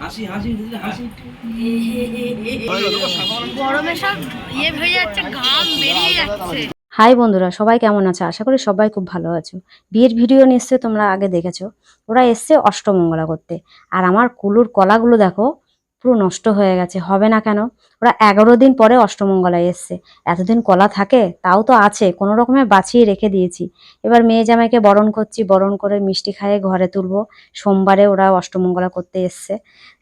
হাসি হাসি হাসি গরমে সব ইয়ে হয়ে যাচ্ছে ঘাম বেরিয়ে যাচ্ছে। হাই বন্ধুরা সবাই কেমন আছে? আশা করি সবাই খুব ভালো আছো। বিয়ের ভিডিও নিশ্চয়ই তোমরা আগে দেখেছ। ওরা এসছে অষ্টমঙ্গলা করতে। আর আমার কুলুর কলাগুলো দেখো পুরো নষ্ট হয়ে গেছে, হবে না কেন? ওরা এগারো দিন পরে অষ্টমঙ্গলায় এসছে। এতদিন কলা থাকে, তাও তো আছে, কোনো রকমে বাঁচিয়ে রেখে দিয়েছি। এবার মেয়ে জামাইকে বরণ করছি, বরণ করে মিষ্টি খাইয়ে ঘরে তুলবো। সোমবারে ওরা অষ্টমঙ্গলা করতে এসছে।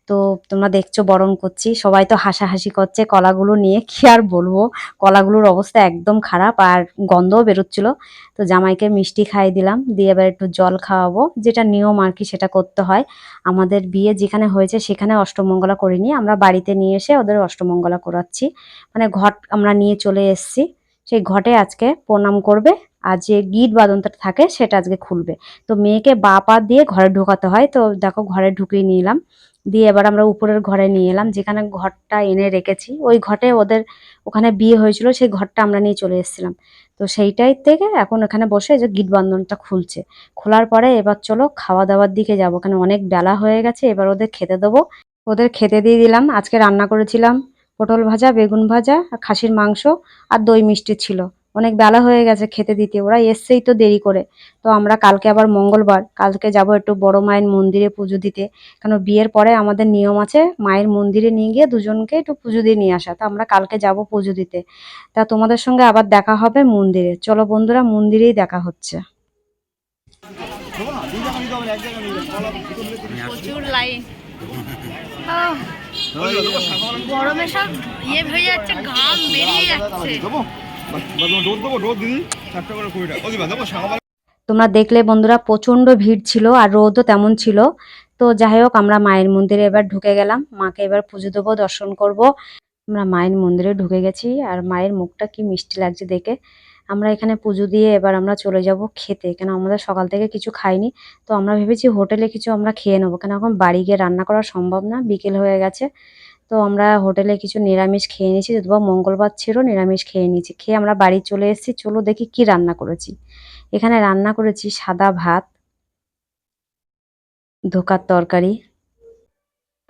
তো তোমরা দেখছ বরণ করছি। সবাই তো হাসাহাসি করছে, কলাগুলো নিয়ে। কি আর বলব? কলাগুলোর অবস্থা একদম খারাপ আর গন্ধও বেরোচ্ছিল। তো জামাইকে মিষ্টি খাইয়ে দিলাম। দিয়ে এবার একটু জল খাওয়াবো। যেটা নিয়ম আর কি সেটা করতে হয়। আমাদের বিয়ে যেখানে হয়েছে সেখানে অষ্টমঙ্গলা করিনি। আমরা বাড়িতে নিয়ে এসে ওদের অষ্টমঙ্গলা করাচ্ছি। মানে ঘট আমরা নিয়ে চলে এসেছি। সেই ঘটে আজকে প্রণাম করবে। আর যে গিট বাদনটা থাকে সেটা আজকে খুলবে। তো মেয়েকে বা পা দিয়ে ঘরে ঢোকাতে হয়। তো দেখো ঘরে ঢুকিয়ে নিলাম। দিয়ে এবার আমরা উপরের ঘরে নিয়ে এলাম, যেখানে ঘরটা এনে রেখেছি। ওই ঘটে ওদের ওখানে বিয়ে হয়েছিল, সেই ঘরটা আমরা নিয়ে চলে এসেছিলাম। তো সেইটাই থেকে এখন এখানে বসে যে গিট বন্ধনটা খুলছে। খোলার পরে এবার চলো খাওয়া দাওয়ার দিকে যাব। কেন অনেক বেলা হয়ে গেছে, এবার ওদের খেতে দেবো। ওদের খেতে দিয়ে দিলাম, আজকে রান্না করেছিলাম পটল ভাজা, বেগুন ভাজা খাসির মাংস আর দই মিষ্টি ছিল। অনেক বেলা হয়ে গেছে খেতে দিতে। ওরা এসছেই তো দেরি করে। তো আমরা কালকে আবার মঙ্গলবার, কালকে যাব একটু বড় মায়ের মন্দিরে পুজো দিতে। কেন বিয়ের পরে আমাদের নিয়ম আছে, মায়ের মন্দিরে নিয়ে গিয়ে দুজনকে একটু পুজো দিয়ে নিয়ে আসা। তো আমরা কালকে যাব পুজো দিতে। তা তোমাদের সঙ্গে আবার দেখা হবে মন্দিরে। চলো বন্ধুরা, মন্দিরেই দেখা হচ্ছে। গরমে সব ইয়ে হয়ে যাচ্ছে, ঘাম বেরিয়ে যাচ্ছে। তোমরা দেখলে বন্ধুরা প্রচণ্ড ভিড় ছিল আর রোদও তেমন ছিল। তো যাই হোক, আমরা মায়ের মন্দিরে এবার ঢুকে গেলাম। মাকে এবার পুজো দেবো, দর্শন করব। আমরা মায়ের মন্দিরে ঢুকে গেছি আর মায়ের মুখটা কি মিষ্টি লাগছে দেখে। আমরা এখানে পুজো দিয়ে এবার আমরা চলে যাব খেতে। কেন আমাদের সকাল থেকে কিছু খাইনি। তো আমরা ভেবেছি হোটেলে কিছু আমরা খেয়ে নেব। কেন এখন বাড়ি গিয়ে রান্না করা সম্ভব না। বিকেল হয়ে গেছে। তো আমরা হোটেলে কিছু নিরামিষ খেয়ে নিয়েছি, যদিও মঙ্গলবার ছিল, নিরামিষ খেয়ে নিয়েছি। খেয়ে আমরা বাড়ি চলে এসেছি, চলো দেখি কি রান্না করেছি। এখানে রান্না করেছি সাদা ভাত, ধোকার তরকারি,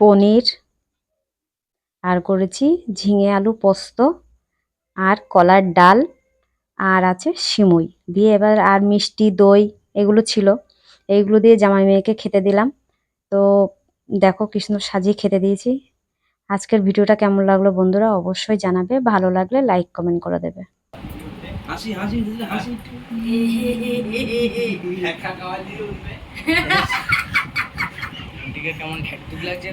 পনির, আর করেছি ঝিঙে আলু পোস্ত, আর কলার ডাল, আর আছে সিমুই। দিয়ে এবার আর মিষ্টি, দই এগুলো ছিল। এইগুলো দিয়ে জামাই মেয়েকে খেতে দিলাম। তো দেখো কৃষ্ণ সাজিয়ে খেতে দিয়েছি। আজকের ভিডিওটা কেমন লাগল বন্ধুরা অবশ্যই জানাবে। ভালো লাগলে লাইক কমেন্ট করে দেবে। হাসি হাসি হাসি। কেমন লাগছে